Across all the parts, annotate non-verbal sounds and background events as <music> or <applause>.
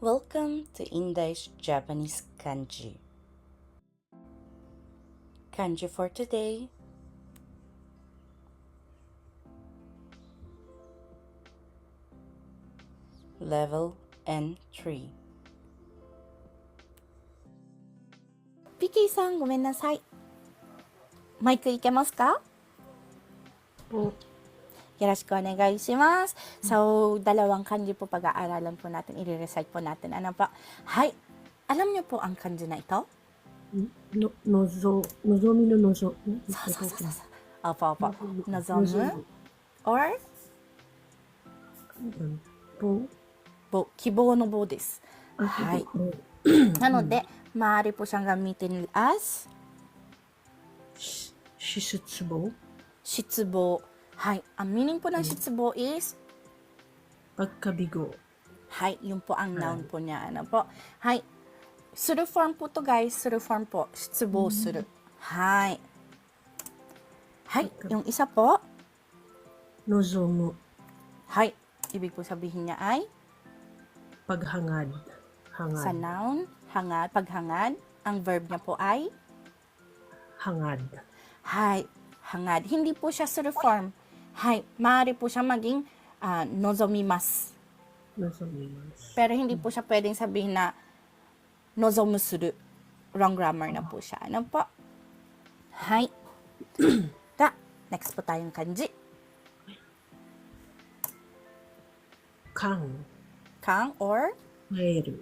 Welcome to Indai's Japanese Kanji. Kanji for today. Level N3. ピキーさんごめんなさい。マイクいけますか Po. Yoろしくお願いします。So, dalawang kanji po pag-aaralan po natin. I-recite po natin. Ano po? Hi. Alam niyo po ang kanji na ito? No, nozo, nozomi no nozo. So, so, so, so, so. Opo, opo. Nozomu or Po. ぼ希望の棒です。はい。なので、maaari po <clears throat> siyang gamitin as Shishutsubo. 失望。 はい。Ang meaning po ng 失望 is Pagkabigo. はい、yun po ang noun po niya. Ano po? Hay. する form po to guys. する form po. 失望する。はい。はい。Yung isa po. Nozomu. はい。Ibig po sabihin niya ay Paghangad. Hangad. sa noun, hangad, paghangad. Ang verb niya po ay Hangad. hay, hangad. Hindi po siya す る form. Hay, maaari po siya maging ah, nozomimasu. Nozomimasu. Pero hindi po siya pwedeng sabihin na nozomu suru. Wrong grammar na po siya. Ano po? Hay. <clears throat> da, next po tayong kanji. Kang. Kang or? Kaeru.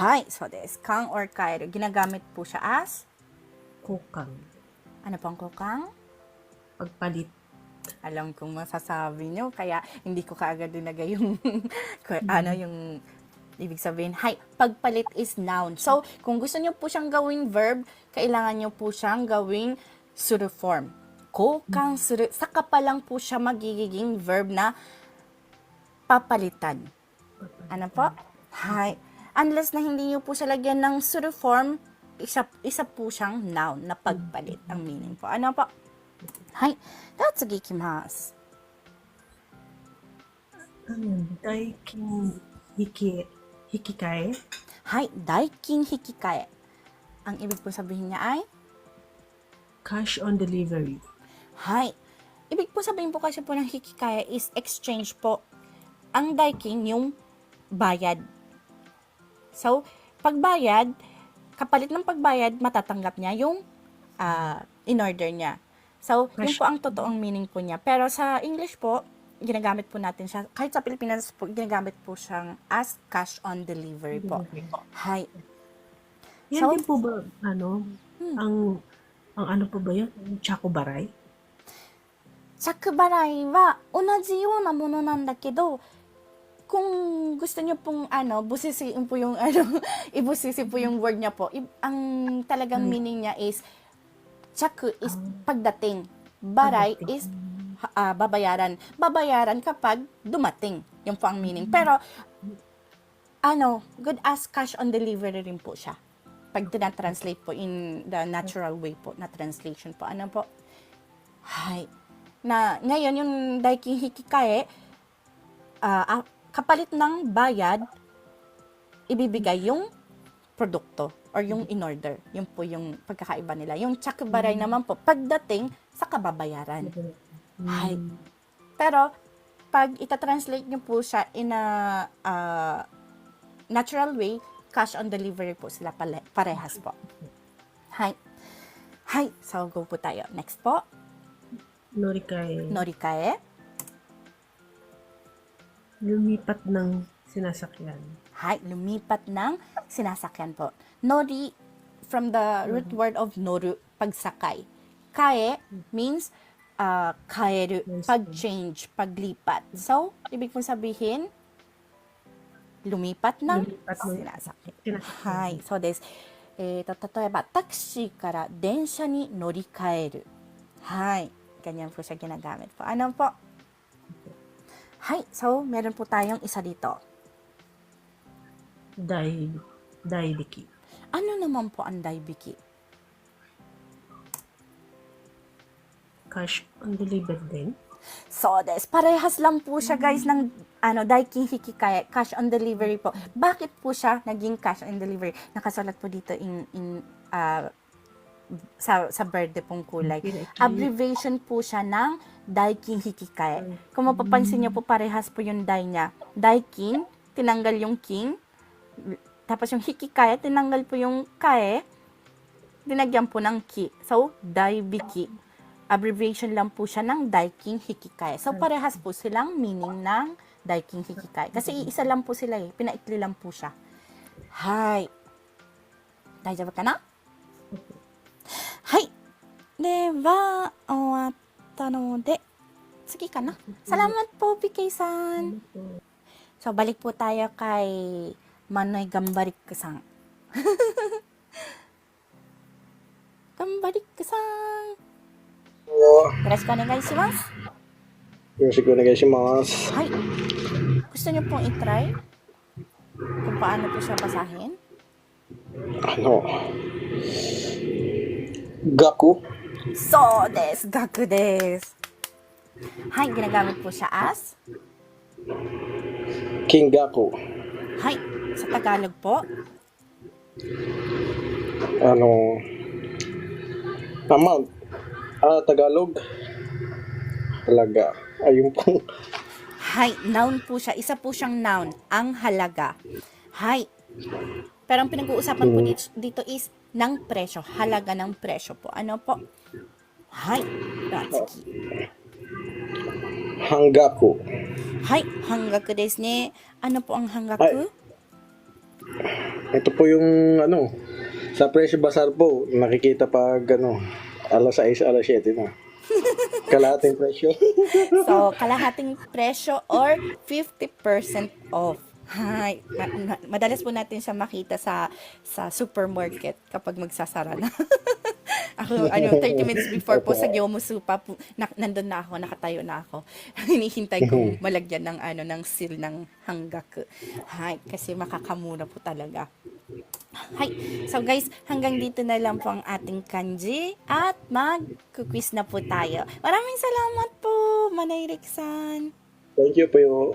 Hay, so this. Kang or kaeru. Ginagamit po siya as? Kokang. Ano pang kokang? Pagpalit. Alam kong masasabi nyo, kaya hindi ko kaagad dinagay yung, <laughs> ko- ano, yung ibig sabihin. Hay, pagpalit is noun. So, kung gusto nyo po siyang gawing verb, kailangan nyo po siyang gawing suru form. Kokang suru. Saka pa lang po siya magiging verb na papalitan. Ano po? Hay. Unless na hindi nyo po siya lagyan ng suru form, isa, isa po siyang noun na pagpalit ang meaning po. Ano po? Hay. では次行きます。 Ano yan? Daikin. Hiki. Hikikae. はい。代金引き換え。Ang ibig po sabihin niya ay, Cash on delivery. Hay. Ibig po sabihin po kasi po ng hikikaya is exchange po. Ang daikin yung bayad. So, pagbayad, kapalit ng pagbayad, matatanggap niya yung ah, in-order niya. So, yun Cash- po ang totoong meaning po niya. Pero sa English po, ginagamit po natin siya. Kahit sa Pilipinas po, ginagamit po siyang as cash on delivery po. Hay. Yan So- din po ba, ano, ang, ang ano po ba yun? Yung Chakobaray? 着払いは同じようなものなんだけど、kung gusto niyo pong ano, busisiin po yung <laughs> ano, ibusisi po yung word niya po. I- ang talagang meaning niya is chaku is pagdating. Baray is ah, babayaran. Babayaran kapag dumating. Yung po ang meaning. Pero ano, good as cash on delivery rin po siya. Pag tinatranslate po in the natural way po na translation po. Ano po? Hay. Na ngayon yung daikin hikikae, ah, ah, kapalit ng bayad, ibibigay yung produkto or yung in-order. Yun po yung pagkakaiba nila. Yung chakbaray naman po, pagdating sa kababayaran. Hay. Pero, pag itatranslate nyo po siya in a ah, natural way, cash on delivery po sila pale- parehas po. Hay. Hay. So, go po tayo. Next po. Norikae. Norikae. Lumipat ng sinasakyan. Hay, lumipat ng sinasakyan po. Nori, from the root word of noru, pagsakay. Kae means uh, kaeru, Yes. pag-change, paglipat. So, ibig pong sabihin, lumipat ng Lumipat ng sinasakyan. sinasakyan. はい、そうです。えー、と例えばタクシーから電車に乗り換える。はい、ganyan po siya ginagamit po. Ano po? Hay, so meron po tayong isa dito. Dai, daidiki. Ano naman po ang daibiki? Cash on delivery din. So, des, parehas lang po siya guys ng ano, Daikin Hikikaya, cash on delivery po. Bakit po siya naging cash on delivery? Nakasulat po dito in, in ah, sa, sa birthday pong kulay. Abbreviation po siya ng Daikin Hikikaya. Kung mapapansin niyo po, parehas po yung dai niya. Daikin, tinanggal yung king. Tapos yung hikikaya, tinanggal po yung kae, dinagyan po ng ki. So, daibiki. Abbreviation lang po siya ng daiking hikikaya. So, parehas po silang meaning ng daiking hikikaya. Kasi iisa lang po sila eh. Pinaikli lang po siya. Hai. Daijab ka na? Hai. Dewa, owatta no de. Sige ka na. Salamat po, PK-san. So, balik po tayo kay 次かな Salamat po, PK さん。So, balik po tayo kay Manoy Gambarik-san. Gambarik-san. よろしくお願いします。よろしくお願いします。 Hi. <laughs> Gusto niyo pong itry? Kung paano po siya basahin? あの、学 So des, gaku des. Hi, ginagamit po siya as? 金学 Hi, sa Tagalog po? Ano? Amount. Ah, Tagalog. Talaga. Ayun po. Hay, noun po siya. Isa po siyang noun. Ang halaga. Hay. Pero ang pinag-uusapan po hmm. dito, dito is ng presyo. Halaga ng presyo po. Ano po? Hay. Ratsuki. Ah. Hanggaku. Hay. Hanggaku desu ne. Ano po ang hanggaku? Ay. Ito po yung ano, sa presyo basar po, nakikita pag ano, alas 6, alas 7 na. <laughs> Kalahating presyo. So, kalahating presyo or 50% off. Hi. Ma- ma- madalas po natin siya makita sa sa supermarket kapag magsasara na. <laughs> ako, ano, <laughs> 30 minutes before po sa Gyomusu pa po, na, nandun na ako, nakatayo na ako. <laughs> Hinihintay kong malagyan ng ano ng seal ng hanggaku. Hi, kasi makakamura po talaga. Hi. So guys, hanggang dito na lang po ang ating kanji at mag-quiz na po tayo. Maraming salamat po, Manay Riksan. Thank you po.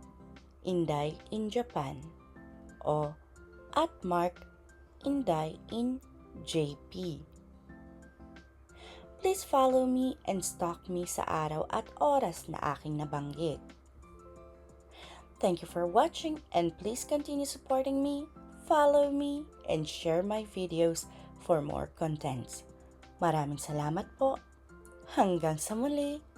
Inday in Japan o at Mark Inday in JP. Please follow me and stalk me sa araw at oras na aking nabanggit. Thank you for watching and please continue supporting me, follow me, and share my videos for more contents. Maraming salamat po. Hanggang sa muli.